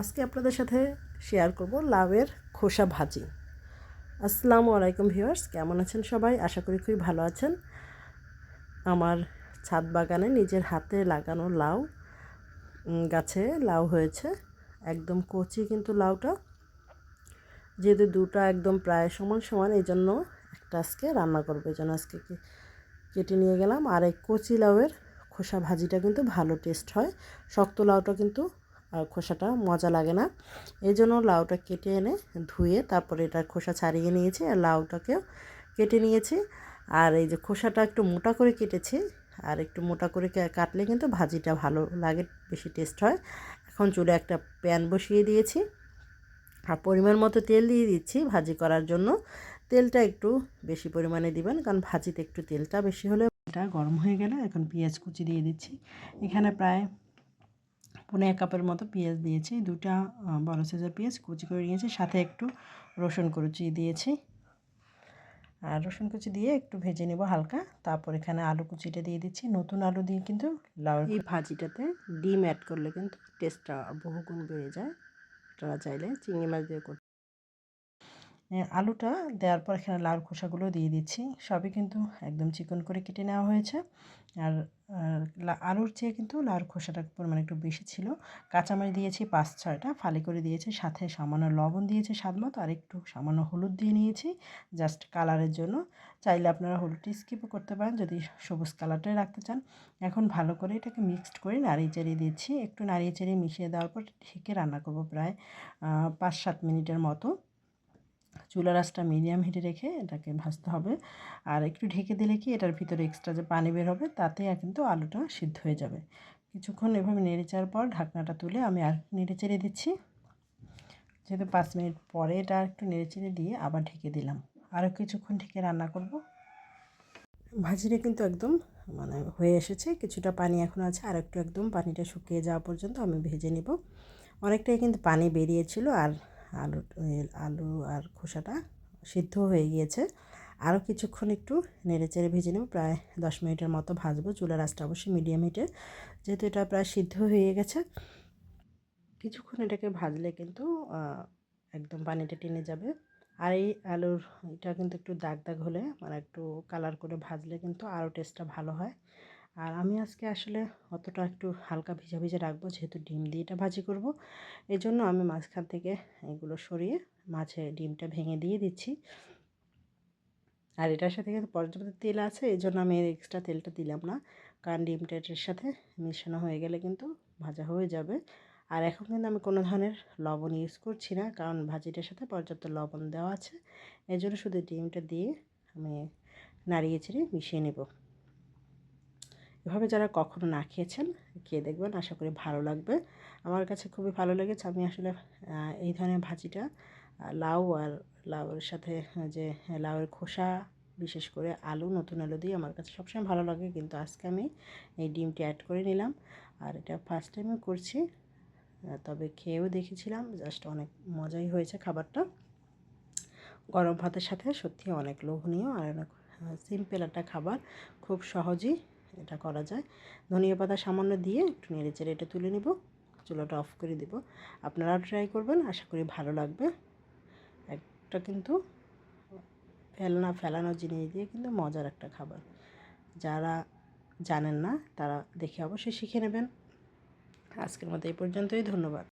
আজকে আপনাদের সাথে শেয়ার করব লাউয়ের খোসা ভাজি। আসসালামু আলাইকুম ভিউয়ার্স কেমন আছেন সবাই? আশা করি খুবই ভালো আছেন। আমার ছাদ বাগানে নিজের হাতে লাগানো লাউ গাছে লাউ হয়েছে। একদম কচি কিন্তু লাউটা। যেহেতু দুটো একদম প্রায় সমান সমান এই জন্য একটা আজকে রান্না করব এই জন্য আজকে কেটে নিয়ে গেলাম। আর এই কচি লাউয়ের খোসা ভাজিটা কিন্তু ভালো টেস্ট হয়। শক্ত লাউটা কিন্তু খোসাটা মজা লাগে না। এই জন্য লাউটা কেটে এনে ধুয়ে তারপরে এটা খোসা ছাড়িয়ে নিয়েছি আর লাউটাকেও কেটে নিয়েছি। আর এই যে খোসাটা একটু মোটা করে কেটেছি, আর একটু মোটা করে কাটলে কিন্তু ভাজিটা ভালো লাগে, বেশি টেস্ট হয়। এখন চুলে একটা প্যান বসিয়ে দিয়েছি। আর পরিমাণ মতো তেল দিয়ে দিচ্ছি ভাজি করার জন্য। তেলটা একটু বেশি পরিমাণে দিবেন, কারণ ভাজিতে একটু তেলটা বেশি হলে এটা গরম হয়ে গেলে এখন পেঁয়াজ কুচি দিয়ে দিচ্ছি। এখানে প্রায় পনেরো এক কাপের মতো পেঁয়াজ দিয়েছি দুটা বড় সাইজের পেঁয়াজ কুচি করে নিয়েছি। সাথে একটু রসুন কুচি দিয়েছি। আর রসুন কুচি দিয়ে একটু ভেজে নেব হালকা। তারপর এখানে আলু কুচিটা দিয়ে দিচ্ছি। নতুন আলু দিয়ে কিন্তু লাউ এই ভাজিটাতে ডিম অ্যাড করলে কিন্তু টেস্টটা বহুগুণ বেড়ে যায়। আপনারা চাইলে চিংড়ি মাছ দিয়ে আলুটা দেওয়ার পর এখানে লাউর খোসাগুলো দিয়ে দিচ্ছি। সবই কিন্তু একদম চিকন করে কেটে নেওয়া হয়েছে। আর আলুর চেয়ে কিন্তু লাউর খোসাটার পরিমাণ একটু বেশি ছিল। কাঁচামাচ দিয়েছি পাঁচ, ছয়টা, ফালি করে দিয়েছি, সাথে সামান্য লবণ দিয়েছি স্বাদ মতো আর একটু সামান্য হলুদ দিয়ে নিয়েছি জাস্ট কালারের জন্য। চাইলে আপনারা হলুদটি স্কিপও করতে পারেন যদি সবুজ কালারটাই রাখতে চান। এখন ভালো করে এটাকে মিক্সড করে নাড়িয়ে চাড়িয়ে দিচ্ছি। একটু নাড়িয়ে চাড়িয়ে মিশিয়ে দেওয়ার পর ঢেকে রান্না করব প্রায় পাঁচ, সাত মিনিটের মতো। চুলা রাসটা মিডিয়াম হিটে রেখে এটাকে ভাজতে হবে। আর একটু ঢেকে দিলে কি এটার ভিতরে এক্সট্রা যে পানি বের হবে তাতে কিন্তু আলুটা সিদ্ধ হয়ে যাবে। কিছুক্ষণ এভাবে নেড়ে চাওয়ার পর ঢাকনাটা তুলে আমি আর নেড়ে চেড়ে দিচ্ছি। যেহেতু পাঁচ মিনিট পরে এটা একটু নেড়ে চেড়ে দিয়ে আবার ঢেকে দিলাম। আরও কিছুক্ষণ ঢেকে রান্না করব। ভাজিটা কিন্তু একদম মানে হয়ে এসেছে, কিছুটা পানি এখন আছে, আর একটু একদম পানিটা শুকিয়ে যাওয়া পর্যন্ত আমি ভেজে নিব। অনেকটাই কিন্তু পানি বেরিয়েছিল আর আলু আলু আর খোসাটা সিদ্ধ হয়ে গিয়েছে। আরও কিছুক্ষণ একটু নেড়ে চেড়ে ভেজে নেব। প্রায় দশ মিনিটের মতো ভাজবো। চুলার আঁচটা অবশ্যই মিডিয়াম হিটে যেহেতু এটা প্রায় সিদ্ধ হয়ে গেছে, কিছুক্ষণ এটাকে ভাজলে কিন্তু একদম পানিটা টেনে যাবে। আর এই আলুর এটা কিন্তু একটু দাগ দাগ হলে মানে একটু কালার করে ভাজলে কিন্তু আরও টেস্টটা ভালো হয়। আর আমি আজকে আসলে অতটা একটু হালকা ভিজা ভিজা রাখব, যেহেতু ডিম দিয়ে এটা ভাজি করব। এই জন্য আমি মাঝখান থেকে এগুলো সরিয়ে মাঝে ডিমটা ভেঙে দিয়ে দিচ্ছি। আর এটার সাথে কিন্তু পর্যাপ্ত তেল আছে এই জন্য আমি এর এক্সট্রা তেলটা দিলাম না। কারণ ডিমটা এটার সাথে মিশানো হয়ে গেলে কিন্তু ভাজা হয়ে যাবে। আর এখন কিন্তু আমি কোনো ধরনের লবণ ইউজ করছি না, কারণ ভাজিটার সাথে পর্যাপ্ত লবণ দেওয়া আছে। এই জন্য শুধু ডিমটা দিয়ে আমি নাড়িয়ে ছেড়ে মিশিয়ে নেব। এভাবে যারা কখনো না খেয়েছেন, খেয়ে দেখবেন, আশা করি ভালো লাগবে। আমার কাছে খুবই ভালো লেগেছে। আমি আসলে এই ধরনের ভাজিটা লাউ আর লাউয়ের সাথে, যে লাউয়ের খোসা, বিশেষ করে আলু, নতুন আলু দিয়ে আমার কাছে সবসময় ভালো লাগে। কিন্তু আজকে আমি এই ডিমটি অ্যাড করে নিলাম। আর এটা ফার্স্ট টাইমে করছি। তবে খেয়েও দেখেছিলাম জাস্ট অনেক মজাই হয়েছে খাবারটা। গরম ভাতের সাথে সত্যি অনেক লোভনীয় আর অনেক সিম্পল একটা খাবার। খুব সহজেই এটা করা যায়। ধনিয়া পাতা সামান্য দিয়ে একটু নেড়ে চেড়ে এটা তুলে নেব। চুলাটা অফ করে দেব। আপনারাও ট্রাই করবেন, আশা করি ভালো লাগবে। একটা কিন্তু ফেলনা, ফেলানো জিনিস দিয়ে কিন্তু মজার একটা খাবার। যারা জানেন না, তারা দেখে অবশ্যই শিখে নেবেন। আজকের মতো এই পর্যন্তই, ধন্যবাদ।